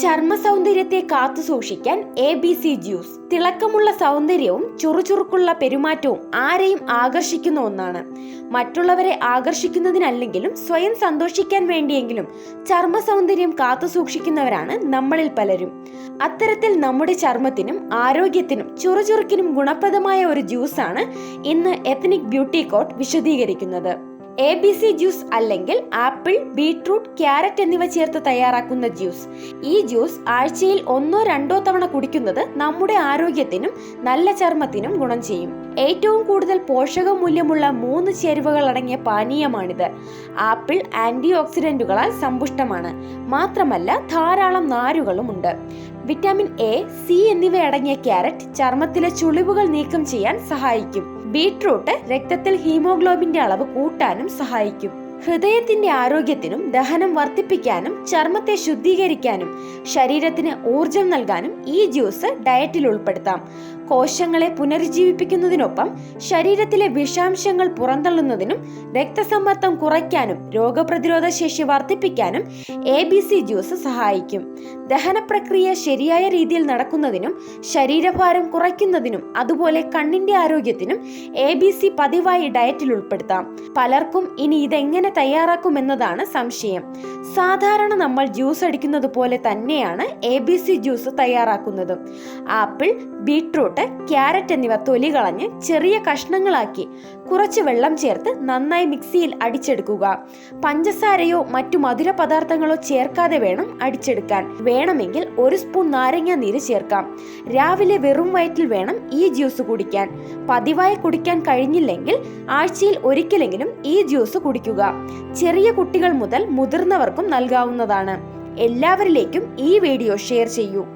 ചർമ്മ സൗന്ദര്യത്തെ കാത്തു സൂക്ഷിക്കാൻ എ ബി സി ജ്യൂസ് തിളക്കമുള്ള സൗന്ദര്യവും ചുറുചുറുക്കുള്ള പെരുമാറ്റവും ആരെയും ആകർഷിക്കുന്ന ഒന്നാണ്. മറ്റുള്ളവരെ ആകർഷിക്കുന്നതിനല്ലെങ്കിലും സ്വയം സന്തോഷിക്കാൻ വേണ്ടിയെങ്കിലും ചർമ്മ സൗന്ദര്യം കാത്തു സൂക്ഷിക്കുന്നവരാണ് നമ്മളിൽ പലരും. അത്തരത്തിൽ നമ്മുടെ ചർമ്മത്തിനും ആരോഗ്യത്തിനും ചുറുചുറുക്കിനും ഗുണപ്രദമായ ഒരു ജ്യൂസാണ് ഇന്ന് എത്നിക് ബ്യൂട്ടി കോട്ട് വിശദീകരിക്കുന്നത്. എ ബി സി ജ്യൂസ് അല്ലെങ്കിൽ ആപ്പിൾ ബീട്രൂട്ട് ക്യാരറ്റ് എന്നിവ ചേർത്ത് തയ്യാറാക്കുന്ന ജ്യൂസ്. ഈ ജ്യൂസ് ആഴ്ചയിൽ ഒന്നോ രണ്ടോ തവണ കുടിക്കുന്നത് നമ്മുടെ ആരോഗ്യത്തിനും നല്ല ചർമ്മത്തിനും ഗുണം ചെയ്യും. ഏറ്റവും കൂടുതൽ പോഷക മൂല്യമുള്ള മൂന്ന് ചേരുവകൾ അടങ്ങിയ പാനീയമാണിത്. ആപ്പിൾ ആന്റി ഓക്സിഡന്റുകളാൽ സമ്പുഷ്ടമാണ്. മാത്രമല്ല ധാരാളം നാരുകളുമുണ്ട് വിറ്റാമിൻ എ സി എന്നിവയടങ്ങിയ ക്യാരറ്റ് ചർമ്മത്തിലെ ചുളിവുകൾ നീക്കം ചെയ്യാൻ സഹായിക്കും. ബീട്രൂട്ട് രക്തത്തിൽ ഹീമോഗ്ലോബിന്റെ അളവ് കൂട്ടാനും സഹായിക്കും. ഹൃദയത്തിന്റെ ആരോഗ്യത്തിനും ദഹനം വർദ്ധിപ്പിക്കാനും ചർമ്മത്തെ ശുദ്ധീകരിക്കാനും ശരീരത്തിന് ഊർജം നൽകാനും ഈ ജ്യൂസ് ഡയറ്റിൽ ഉൾപ്പെടുത്താം. കോശങ്ങളെ പുനരുജ്ജീവിപ്പിക്കുന്നതിനൊപ്പം ശരീരത്തിലെ വിഷാംശങ്ങൾ പുറന്തള്ളുന്നതിനും രക്തസമ്മർദ്ദം കുറയ്ക്കാനും രോഗപ്രതിരോധ ശേഷി വർദ്ധിപ്പിക്കാനും എ ബി സി ജ്യൂസ് സഹായിക്കും. ദഹന പ്രക്രിയ ശരിയായ രീതിയിൽ നടക്കുന്നതിനും ശരീരഭാരം കുറയ്ക്കുന്നതിനും അതുപോലെ കണ്ണിന്റെ ആരോഗ്യത്തിനും എ ബി സി പതിവായി ഡയറ്റിൽ ഉൾപ്പെടുത്താം. പലർക്കും ഇനി ഇതെങ്ങനെ തയ്യാറാക്കുമെന്നതാണ് സംശയം. സാധാരണ നമ്മൾ ജ്യൂസ് അടിക്കുന്നത് പോലെ തന്നെയാണ് എ ബി സി ജ്യൂസ് തയ്യാറാക്കുന്നത്. ആപ്പിൾ ബീട്രൂട്ട് ക്യാരറ്റ് എന്നിവ തൊലി കളഞ്ഞ് ചെറിയ കഷ്ണങ്ങളാക്കി കുറച്ച് വെള്ളം ചേർത്ത് നന്നായി മിക്സിയിൽ അടിച്ചെടുക്കുക. പഞ്ചസാരയോ മറ്റു മധുര പദാർത്ഥങ്ങളോ ചേർക്കാതെ വേണം അടിച്ചെടുക്കാൻ. വേണമെങ്കിൽ ഒരു സ്പൂൺ നാരങ്ങ നീര് ചേർക്കാം. രാവിലെ വെറും വയറ്റിൽ വേണം ഈ ജ്യൂസ് കുടിക്കാൻ. പതിവായി കുടിക്കാൻ കഴിഞ്ഞില്ലെങ്കിൽ ആഴ്ചയിൽ ഒരിക്കലെങ്കിലും ഈ ജ്യൂസ് കുടിക്കുക. ചെറിയ കുട്ടികൾ മുതൽ മുതിർന്നവർക്കും നൽകാവുന്നതാണ്. എല്ലാവരിലേക്കും ഈ വീഡിയോ ഷെയർ ചെയ്യൂ.